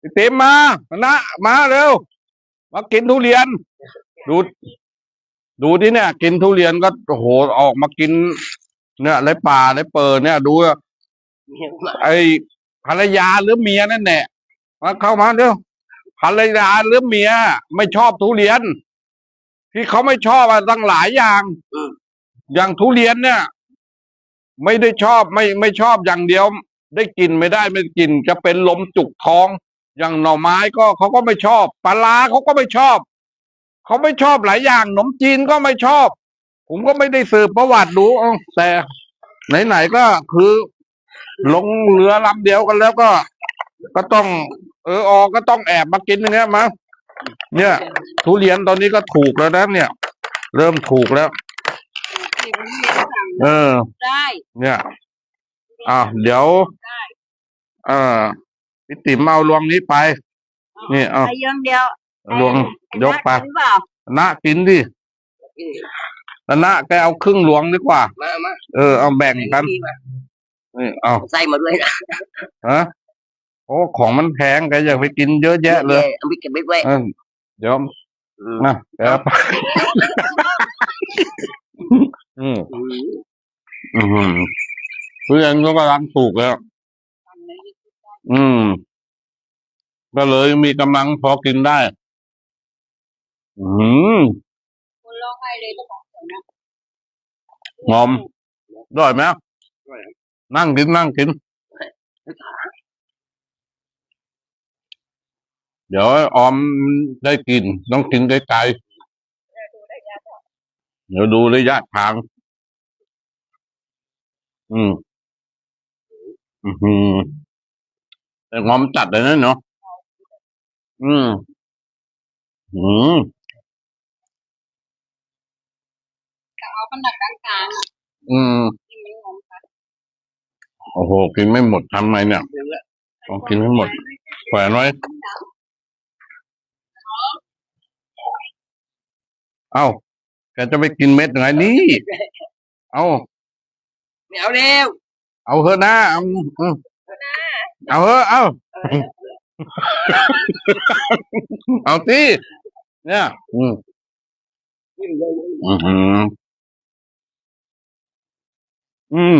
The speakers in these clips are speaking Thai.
พี่ติ๋มมานะมาเร็ว มากินทุเรียน ดู ดูที่เนี่ย กินทุเรียนก็โอ้โหออกมากิน เนี่ยไรป่าไรเปิดเนี่ย ดูไอภรรยาหรือเมียนั่นแหละมาเข้ามาเร็วภรรยาหรือเมีย ไม่ชอบทุเรียน ที่เขาไม่ชอบอะตั้งหลายอย่างอืมอย่างทุเรียนเนี่ย ไม่ได้ชอบไม่ไม่ชอบอย่างเดียว ได้กินไม่ได้ไม่กินจะเป็นลมจุกท้อง อย่างหน่อไม้ก็เขาก็ไม่ชอบปลาร้าเขาก็ไม่ชอบ เขาไม่ชอบหลายอย่างขนมจีนก็ไม่ชอบ ผมก็ไม่ได้สืบประวัติดูเอ้าแต่ไหนๆก็คือลงเรือลำเดียวกันแล้วก็ ก็ต้อง เออออกก็ต้องแอบมากินอย่างเงี้ยมาเนี่ย ทุเรียนตอนนี้ก็ถูกแล้วนะเนี่ย เริ่มถูกแล้ว เออ ได้ เนี่ย อ่าเดี๋ยว เออ พี่ติ๋มเอาลวงนี้ไป นี่เอา ไปยังเดียวลวงยกไปหรือเปล่านะกินดินะแกเอาครึ่งหลวงดีกว่า มามาเออ เอาแบ่งกันมานี่เอาใส่มาด้วยนะฮะโอ้ ของมันแพงแกอยากไปกินเยอะแยะเลยเอาไปเก็บไว้ไว้เออเดี๋ยวนะแกเอาไปอืมอืมอืมเพื่อนก็กำลังถูกแล้ว อืม ก็เลยมีกำลังพอกินได้ อืมคนร้องไห้เลยต้องบอกก่อนนะงอมอร่อยไหมนั่งกินนั่งกิน เดี๋ยวออมได้กิน ต้องกินไกลๆเดี๋ยวดูระยะทาง อืม อืม แต่งอมจัดเลยนะเนาะอืมอืมเอาขนาดกลางๆอะอืมที่มันงงค่ะโอ้โหกินไม่หมดทำไงเนี่ยเดี๋ยวละต้องกินให้หมดแขวนไว้เอ้าแกจะไปกินเม็ดยังไงนี่ เอาไม่เอาเร็ว เอาเถอะนะเอาอืม เอาเถอะเอาเอาสิเนี่ย อืมอืมอืม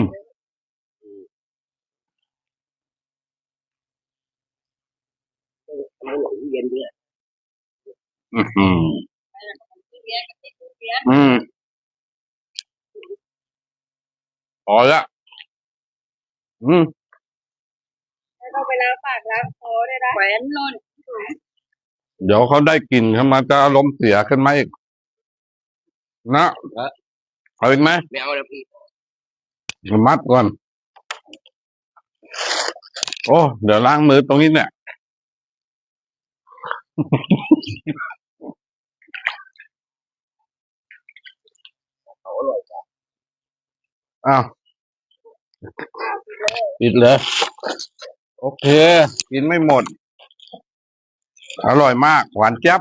ไม่หลงเย็นด้วยอืมอืมเรียนกับที่เรียนอืมพอละอืม เราไปล้างปากล้างคอได้นะแขวนนนเดี๋ยวเขาได้กลิ่นขึ้นมาจะอารมณ์เสียขึ้นไหมาอีกนะเอาอีกไหมไม่เอาแล้วพี่มัดก่อน โอ้ เดี๋ยวล้างมือตรงนี้เนี่ย อ้าวปิดเลย โอเค กินไม่หมด อร่อยมาก หวานเจี๊ยบ